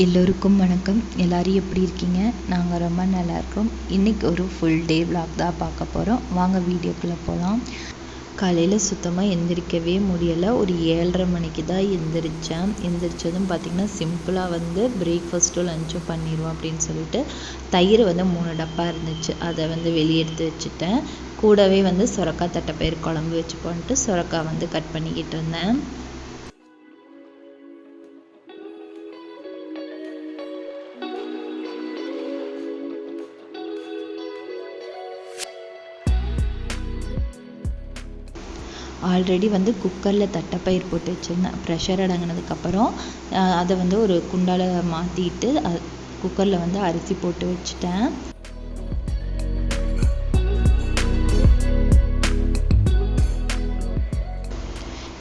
எல்லோருக்கும் வணக்கம். எல்லோரும் எப்படி இருக்கீங்க? நாங்கள் ரொம்ப நல்லா இருக்கோம். இன்றைக்கி ஒரு ஃபுல் டே விளாக் தான் பார்க்க போகிறோம் வாங்க வீடியோக்குள்ளே போகலாம் காலையில் சுத்தமாக எந்திரிக்கவே முடியலை. ஒரு ஏழரை மணிக்கு தான் எந்திரிச்சேன். எந்திரிச்சதும் பார்த்திங்கன்னா சிம்பிளாக வந்து பிரேக்ஃபாஸ்ட்டும் லஞ்சும் பண்ணிடுவோம் அப்படின்னு சொல்லிட்டு தயிர் வந்து மூணு டப்பா இருந்துச்சு. அதை வந்து வெளியே எடுத்து வச்சுட்டேன். கூடவே வந்து சுரக்காய் தட்டைப்பயிறு குழம்பு வச்சு போன்ட்டு சுரக்காய் வந்து கட் பண்ணிக்கிட்டு இருந்தேன். ஆல்ரெடி வந்து குக்கரில் தட்டைப்பயிர் போட்டு வச்சுருந்தேன். ப்ரெஷர் அடங்கினதுக்கப்புறம் அதை வந்து ஒரு குண்டால மாற்றிட்டு குக்கரில் வந்து அரிசி போட்டு வச்சுட்டேன்.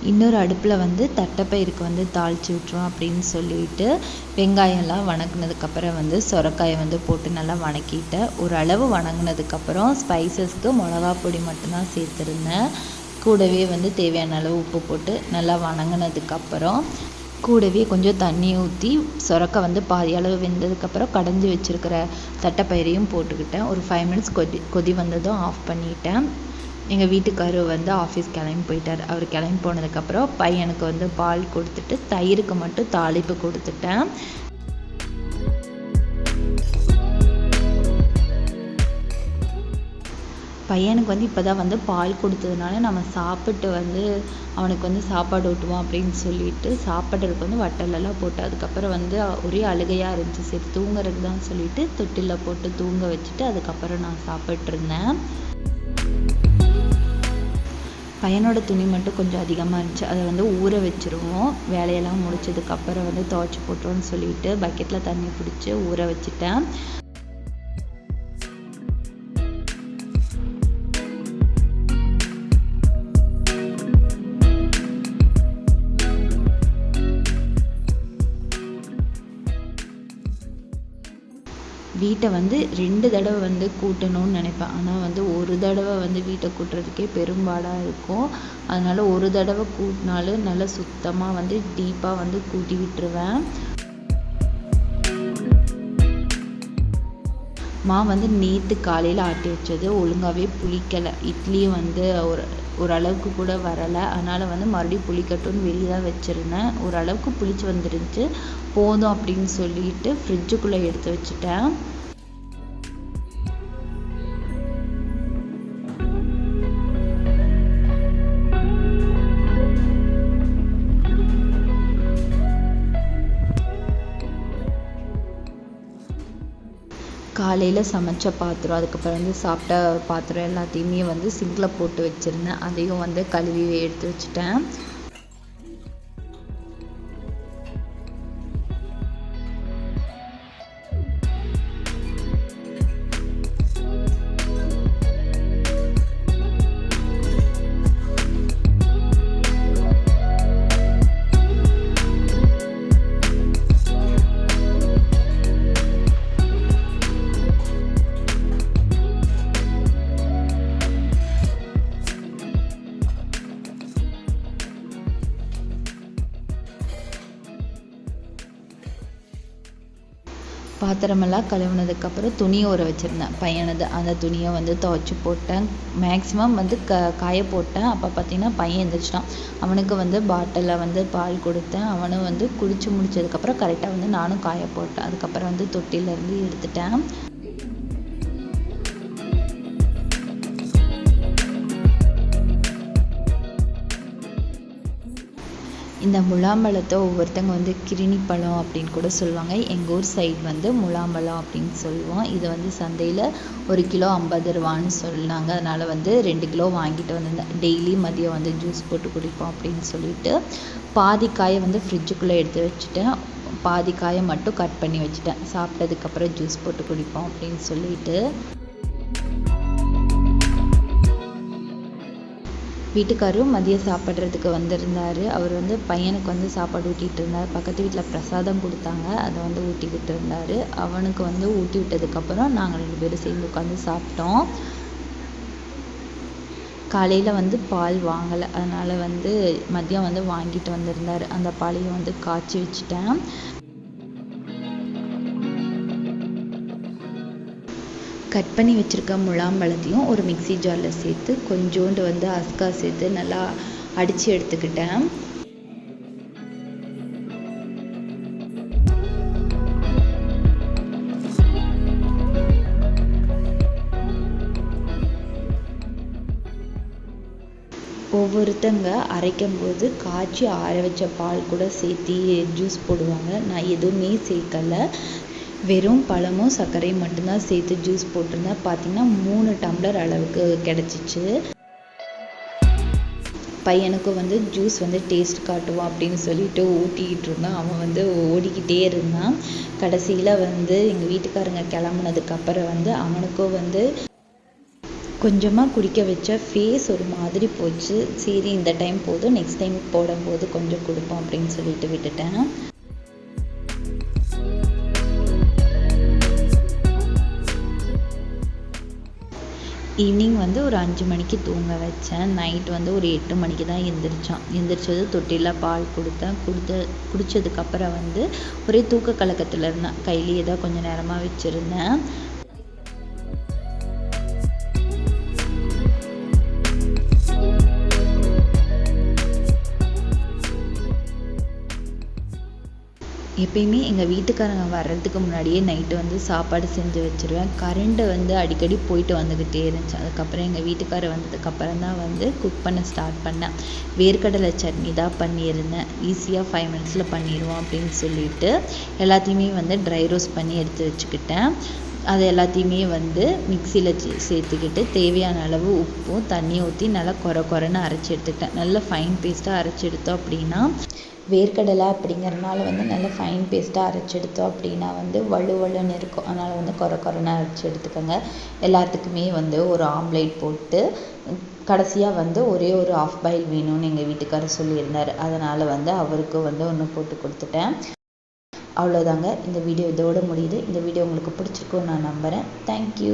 இன்னொரு அடுப்பில் வந்து தட்டைப்பயிருக்கு வந்து தாளித்து விட்டுரும் அப்படின்னு சொல்லிட்டு வெங்காயம்லாம் வணக்குனதுக்கப்புறம் வந்து சுரக்காயை வந்து போட்டு நல்லா வணக்கிட்டேன். ஓரளவு வணங்கினதுக்கப்புறம் ஸ்பைசஸ்க்கு மிளகா பொடி மட்டும்தான் சேர்த்துருந்தேன். கூடவே வந்து தேவையான அளவு உப்பு போட்டு நல்லா வணங்கினதுக்கப்புறம் கூடவே கொஞ்சம் தண்ணி ஊற்றி சுரக்காய் வந்து பாதி அளவு வெந்ததுக்கப்புறம் கடைஞ்சி வச்சுருக்கிற தட்டைப்பயிரையும் போட்டுக்கிட்டேன். ஒரு ஃபைவ் மினிட்ஸ் கொதி கொதி வந்ததும் ஆஃப் பண்ணிட்டேன். எங்கள் வீட்டுக்காரர் வந்து ஆஃபீஸ் கிளம்பி போயிட்டார். அவர் கிளம்பி போனதுக்கப்புறம் பையனுக்கு வந்து பால் கொடுத்துட்டு தயிருக்கு மட்டும் தாளிப்பு கொடுத்துட்டேன். பையனுக்கு வந்து இப்போ தான் வந்து பால் கொடுத்ததுனால நம்ம சாப்பிட்டு வந்து அவனுக்கு வந்து சாப்பாடு ஊட்டுவோம் அப்படின்னு சொல்லிட்டு சாப்பிட்றதுக்கு வந்து வட்டலெல்லாம் போட்டு அதுக்கப்புறம் வந்து ஒரே அழுகையாக இருந்துச்சு. சரி தூங்குறதுக்கு தான் சொல்லிட்டு தொட்டிலில் போட்டு தூங்க வச்சுட்டு அதுக்கப்புறம் நான் சாப்பிட்ருந்தேன் பையனோட துணி மட்டும் கொஞ்சம் அதிகமாக இருந்துச்சு. அதை வந்து ஊற வச்சுருவோம். வேலையெல்லாம் முடிச்சதுக்கப்புறம் வந்து துவைச்சி போட்டுருவோம்னு சொல்லிட்டு பக்கெட்டில் தண்ணி பிடிச்சி ஊற வச்சுட்டேன். வீட்டை வந்து ரெண்டு தடவை வந்து கூட்டணும்னு நினைப்பேன். ஆனால் வந்து ஒரு தடவை வந்து வீட்டை கூட்டுறதுக்கே பெரும்பாடாக இருக்கும். அதனால் ஒரு தடவை கூட்டினாலும் நல்லா சுத்தமாக வந்து டீப்பாக வந்து கூட்டி விட்டுருவேன். மா வந்து நேற்று காலையில் ஆட்டி வச்சது ஒழுங்காகவே புளிக்கலை. இட்லியும் வந்து ஒரு ஓரளவுக்கு கூட வரலை. அதனால் வந்து மறுபடியும் புளிக்கட்டும்னு வெளியே தான் வச்சுருந்தேன். ஓரளவுக்கு புளிச்சு வந்துருந்துச்சு. போதும் அப்படின்னு சொல்லிட்டு ஃப்ரிட்ஜுக்குள்ளே எடுத்து வச்சுட்டேன். காலையில் சமைச்ச பாத்திரம் அதுக்கப்புறம் வந்து சாப்பிட்ட பாத்திரம் எல்லாத்தையுமே வந்து சிங்கில் போட்டு வச்சுருந்தேன். அதையும் வந்து கழுவி எடுத்து வச்சுட்டேன். பாத்திரமெல்லாம் கழுவுனதுக்கப்புறம் துணி ஊற வச்சுருந்தேன். பையனது அந்த துணியை வந்து துவைச்சி போட்டேன். மேக்ஸிமம் வந்து க காய போட்டேன். அப்போ பார்த்தீங்கன்னா பையன் எழுந்திரிச்சிட்டான் அவனுக்கு வந்து பாட்டிலில் வந்து பால் கொடுத்தேன். அவனும் வந்து குடிச்சு முடிச்சதுக்கப்புறம் கரெக்டாக வந்து நானும் காய போட்டேன். அதுக்கப்புறம் வந்து தொட்டிலேருந்து எடுத்துட்டேன். இந்த முலாம்பழத்தை ஒவ்வொருத்தங்க வந்து கிரிணி பழம் அப்படின்னு கூட சொல்லுவாங்க. எங்கள் ஊர் சைடு வந்து முலாம்பழம் அப்படின்னு சொல்லுவோம். இது வந்து சந்தையில் ஒரு கிலோ ஐம்பது ரூபான்னு சொன்னாங்க. அதனால் வந்து ரெண்டு கிலோ வாங்கிட்டு வந்திருந்தேன். டெய்லி மதியம் வந்து ஜூஸ் போட்டு குடிப்போம் அப்படின்னு சொல்லிட்டு பாதி காயை வந்து ஃப்ரிட்ஜுக்குள்ளே எடுத்து வச்சுட்டேன். பாதி காயை மட்டும் கட் பண்ணி வச்சுட்டேன். சாப்பிட்டதுக்கப்புறம் ஜூஸ் போட்டு குடிப்போம் அப்படின்னு சொல்லிட்டு வீட்டுக்காரரும் மதியம் சாப்பிட்றதுக்கு வந்திருந்தார். அவர் வந்து பையனுக்கு வந்து சாப்பாடு ஊட்டிகிட்டு இருந்தார் பக்கத்து வீட்டில் பிரசாதம் கொடுத்தாங்க. அதை வந்து ஊட்டிக்கிட்டு இருந்தார் அவனுக்கு வந்து ஊட்டி விட்டதுக்கப்புறம் நாங்கள் ரெண்டு பேரும் சேர்ந்து உட்காந்து சாப்பிட்டோம். காலையில் வந்து பால் வாங்கலை. அதனால் வந்து மதியம் வந்து வாங்கிட்டு வந்திருந்தார். அந்த பாலையும் வந்து காய்ச்சி வச்சுட்டேன். கட் பண்ணி வச்சுருக்க முலாம்பழத்தையும் ஒரு மிக்ஸி ஜாரில் சேர்த்து கொஞ்சோண்டு வந்து அஸ்கா சேர்த்து நல்லா அடித்து எடுத்துக்கிட்டேன். ஒவ்வொருத்தங்க அரைக்கும் போது காய்ச்சி ஆற வச்ச பால் கூட சேர்த்து ஜூஸ் போடுவாங்க. நான் எதுவுமே சேர்க்கல. வெறும் பழமும் சர்க்கரையும் மட்டும்தான் சேர்த்து ஜூஸ் போட்டிருந்தேன் பார்த்தீங்கன்னா மூணு டம்ளர் அளவுக்கு கிடச்சிச்சு. பையனுக்கும் வந்து ஜூஸ் வந்து டேஸ்ட் காட்டுவான் அப்படின்னு சொல்லிட்டு ஊட்டிக்கிட்டு இருந்தான். அவன் வந்து ஓடிக்கிட்டே இருந்தான். கடைசியில் வந்து எங்கள் வீட்டுக்காரங்க கிளம்புனதுக்கப்புறம் வந்து அவனுக்கும் வந்து கொஞ்சமாக குடிக்க வச்ச ஃபேஸ் ஒரு மாதிரி போச்சு. சரி இந்த டைம் போதும் நெக்ஸ்ட் டைம் போடும்போது கொஞ்சம் கொடுப்போம் அப்படின்னு சொல்லிட்டு விட்டுட்டேன். ஈவினிங் வந்து ஒரு அஞ்சு மணிக்கு தூங்க வச்சேன். நைட் வந்து ஒரு எட்டு மணிக்கு தான் எந்திரிச்சான். எந்திரிச்சது தொட்டியில் பால் கொடுத்தேன். கொடுத்த குடித்ததுக்கப்புறம் வந்து ஒரே தூக்க கலக்கத்தில் இருந்தான். கையிலேயே தான் கொஞ்சம் நேரமாக வச்சுருந்தேன். எப்பயுமே எங்கள் வீட்டுக்காரங்க வர்றதுக்கு முன்னாடியே நைட்டு வந்து சாப்பாடு செஞ்சு வச்சுருவேன். கரண்ட்டு வந்து அடிக்கடி போயிட்டு வந்துக்கிட்டே இருந்துச்சு. அதுக்கப்புறம் எங்கள் வீட்டுக்காரர் வந்ததுக்கப்புறம் தான் வந்து குக் பண்ண ஸ்டார்ட் பண்ணேன். வேர்க்கடலை சட்னி தான் பண்ணியிருந்தேன். ஈஸியாக ஃபைவ் மினிட்ஸில் பண்ணிடுவோம் அப்படின்னு சொல்லிட்டு எல்லாத்தையுமே வந்து ட்ரை ரோஸ்ட் பண்ணி எடுத்து வச்சுக்கிட்டேன். அது எல்லாத்தையுமே வந்து மிக்சியில் சேர்த்துக்கிட்டு தேவையான அளவு உப்பும் தண்ணி ஊற்றி நல்லா கொர கொரன்னு அரைச்சி எடுத்துக்கிட்டேன். நல்லா ஃபைன் பேஸ்ட்டாக அரைச்சி எடுத்தோம் அப்படின்னா வேர்க்கடலை அப்படிங்கிறனால வந்து நல்லா ஃபைன் பேஸ்ட்டாக அரைச்சி எடுத்தோம் அப்படின்னா வந்து வழு வழுன்னு இருக்கும். அதனால் வந்து கொர கொரன்னு அரைச்சி எடுத்துக்கோங்க. எல்லாத்துக்குமே வந்து ஒரு ஆம்லேட் போட்டு கடைசியாக வந்து ஒரே ஒரு ஆஃப் பாயில் வேணும்னு எங்கள் வீட்டுக்காரர் சொல்லியிருந்தார். அதனால் வந்து அவருக்கு வந்து ஒன்று போட்டு கொடுத்துட்டேன். அவ்வளோதாங்க இந்த வீடியோ இதோடு முடியுது. இந்த வீடியோ உங்களுக்கு பிடிச்சிருக்குன்னு நான் நம்புகிறேன் தேங்க்யூ